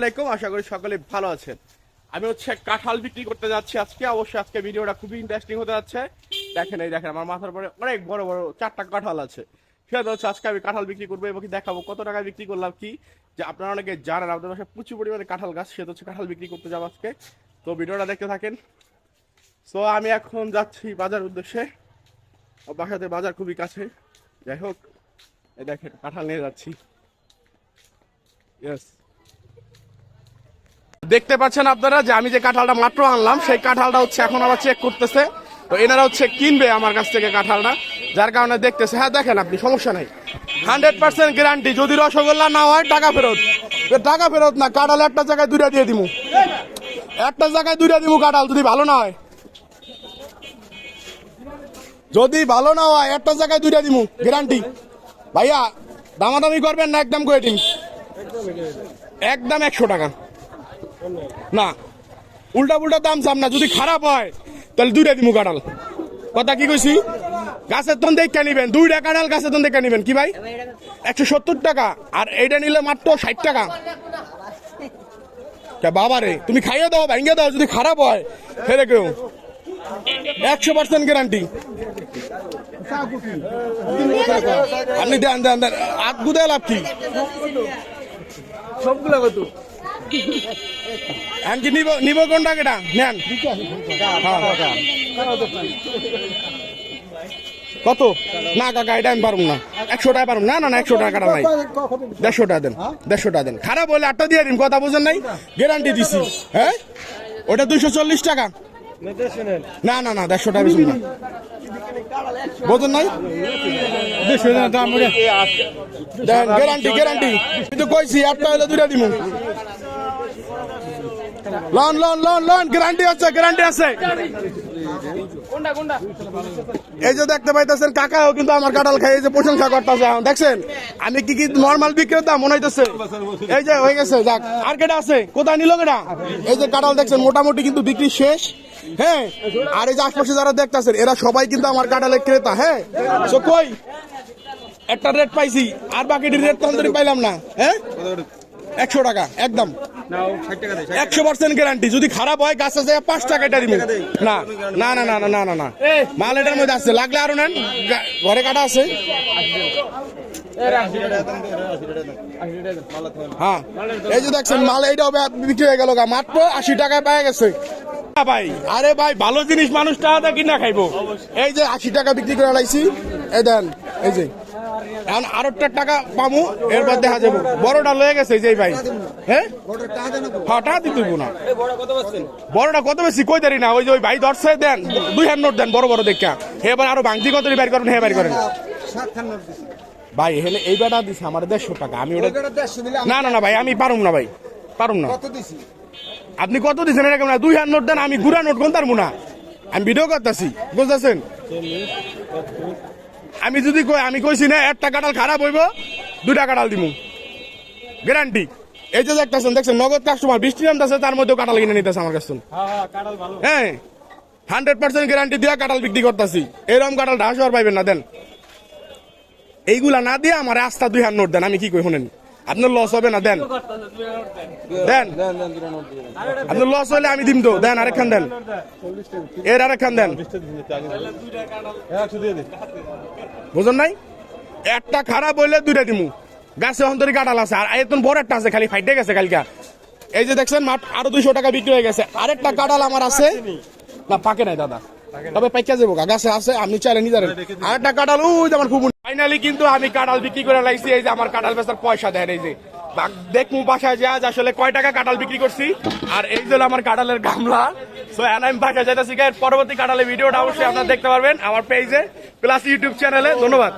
আসসালামাইকুম আশা করি সকলে ভালো আছেন। আমি হচ্ছে কাঁঠাল বিক্রি করতে যাচ্ছি আজকে। অবশ্যই আজকে ভিডিওটা খুবই ইন্টারেস্টিং হতে যাচ্ছে। দেখেন এই, দেখেন, আমার মাথার পরে অনেক বড় বড় চারটা কাঁঠাল আছে। সেটা হচ্ছে আজকে আমি কাঁঠাল বিক্রি করব এবং দেখাবো, কত টাকা বিক্রি করলাম, কি? যে আপনারা অনেকে জানেন, আমাদের বাসায় প্রচুর পরিমাণে কাঁঠাল গাছ, সেটা হচ্ছে কাঁঠাল বিক্রি করতে যাব আজকে। তো ভিডিওটা দেখতে থাকেন। সো আমি এখন যাচ্ছি বাজার উদ্দেশ্যে। বাসাতে বাজার খুবই কাছে। যাই হোক, এই দেখেন, কাঁঠাল নিয়ে যাচ্ছি। ইয়েস দেখতে পাচ্ছেন আপনারা যে আমি যে কাঁঠালটা মাত্র আনলাম, সেই কাঁঠালটা হচ্ছে এখন আবার চেক করতেছে। তো এনারা হচ্ছে কিনবে আমার কাছ থেকে কাঁঠালটা, যার কারণে দেখতেছে হ্যাঁ দেখেন আপনি, সমস্যা নাই। হান্ড্রেড পার্সেন্ট গ্যারান্টি যদি রসগোল্লা না হয়, টাকা ফেরত। টাকা ফেরত না, কাঁঠাল একটা জায়গায় দুইটা দিয়ে দিমু। একটা জায়গায় দুইটা দিমু কাঁঠাল, যদি ভালো না হয়। যদি ভালো না হয়, একটা জায়গায় দুইটা দিমু গ্যারান্টি ভাইয়া, দামাদামি করবেন না একদম করে একদম একশো টাকা। না উল্টা পুল্টা দাম চাম না, যদি খারাপ হয়, তাহলে দুইটা দিমু কাঁঠাল। কথা কি কইছি? গাছের তন দেখে নিবেন, দুইটা কাঁঠাল গাছের তন দেখে নিবেন, কি ভাই? একশো সত্তর টাকা, আর এইটা নিলে মাত্র ষাট টাকা। কে বাবা রে, তুমি খাইয়ে দাও, ভেঙে দাও, যদি খারাপ হয় ফেরে কেউ। একশো পার্সেন্ট গ্যারান্টি। আপনি দেন দেন দেন আট গুদায় লাভ কি? সবগুলো কত? এমনকি নিব নিব কোনটা কেটা নেন। কত না কাকা এটা আমি পারব না একশো টাকা পারব না না না একশো টাকা কাটা নাই দেড়শো টাকা দেন দেড়শো টাকা দেন খারাপ হলে আটটা দিয়ে দিন কথা বুঝেন নাই গ্যারান্টি দিছি হ্যাঁ ওটা দুইশো চল্লিশ টাকা না না না দেড়শো টাকা বেশি না বোঝেন নাই গ্যারান্টি গ্যারান্টি কিন্তু কইছি একটা হলে দুইটা দিমু লন লন লন লন গ্যারান্টি আছে গ্যারান্টি আছে। এই যে দেখতে পাইতেছেন কাকাও কিন্তু আমার কাঁঠাল খাই এই যে প্রশংসা করতেছে দেখছেন? আমি কি কি নর্মাল বিক্রেতা? মনে হইতেছে। এই যে হয়ে গেছে যাক। আর কেটা আছে? কোথায় নিল কেটা এই যে কাঁঠাল দেখছেন মোটামুটি কিন্তু বিক্রি শেষ হ্যাঁ? আর এই যে আশপাশে যারা দেখতেছেন এরা সবাই কিন্তু আমার কাঁঠালের ক্রেতা হ্যাঁ? তো কই? একটা রেট পাইছি আর বাকিটি রেট তন্দরি পাইলাম না হ্যাঁ? একশো টাকা একদম। নাও 60 টাকা দে একশো যদি খারাপ হয় পাঁচ টাকা এটা না না না না না না না। মাল এটার মধ্যে আছে লাগলে আরও নেন। ঘরে কাটা হ্যাঁ। আছে। এই যে দেখছেন মাল আশি গেছে। ভাই আরে ভাই ভালো জিনিস মানুষ টাকাতে কিনা খাইবো। এই যে আশি টাকা বিক্রি করে লাইছি। এই দেন এই যে। এখন আরেকটা টাকা পামু এরপর দেখা যাব। বড়টা লয়ে গেছে এই যে ভাই। হ্যাঁ? হ্যাঁ টাকা দিতে না। বড়টা কত বেশি কই দাঁড়ি না ওই যে ওই ভাই দর্শে দেন দুই হ্যান্ড নোট দেন বড় বড় দেখা এবার আরও ভাঙতি কত বাইর করেন হে বাইর করেন। ভাই হেলে এই বেটা দিছে আমার দেড়শো টাকা আমি ওটা না না না ভাই আমি পারুম না ভাই পারুম না। আপনি কত দিচ্ছেন এটা কেমন দুই হ্যান্ড নোট দেন আমি গুড়া নোট কোন পারব না। আমি ভিডিও করতেছি বুঝতেছেন? আমি যদি কই আমি কইছি না একটা কাঁঠাল খারাপ হইব দুটা কাঁঠাল দিমু। গ্যারান্টি এই যে দেখতেছেন দেখছেন নগদ কাস্টমার বৃষ্টি নামতেছে তার মধ্যেও কাটাল কিনে নিতেছে আমার কাছে হ্যাঁ কাঁঠাল ভালো। হান্ড্রেড পার্সেন্ট গ্যারান্টি দিয়ে কাটাল বিক্রি করতেছি। এরকম কাটাল ঢাস আর পাইবেন না দেন। এইগুলা না দিয়ে আমার রাস্তা দুই হাত নোট দেন আমি কি কই শুনেন। আপনার লস হবে না, দেন। দেন। আপনার লস হলে আমি দিম তো দেন, আরেকখান দেন। এর আরেকখান দেন। বুঝুন নাই? একটা খারাপ হইলে দুইটা দিমু। গাছে অন্তরি কাটাল আছে, আর এতন বড় একটা আছে, খালি ফাইটে গেছে কালকা। এই যে দেখছেন, মাঠ আরও দুইশো টাকা বিক্রি হয়ে গেছে। আরেকটা কাটাল আমার আছে। না পাকে নাই, দাদা। তবে পাইকা যাব গাছে আছে আপনি চাইলে নিয়ে যাবেন। আরেকটা কাটাল ওই আমার ফাইনালি কিন্তু আমি কাটাল বিক্রি করে লাগছি এই যে আমার কাঁঠাল বেচার পয়সা দেন এই যে। বাসায় যা আসলে কয় টাকা কাঁঠাল বিক্রি করছি আর এই হলো আমার কাঁঠালের গামলা। সো এখন আমি বাসায় যাইতেছি পরবর্তী কাটালের ভিডিওটা অবশ্যই আপনারা দেখতে পারবেন আমার পেজে প্লাস ইউটিউব চ্যানেলে ধন্যবাদ।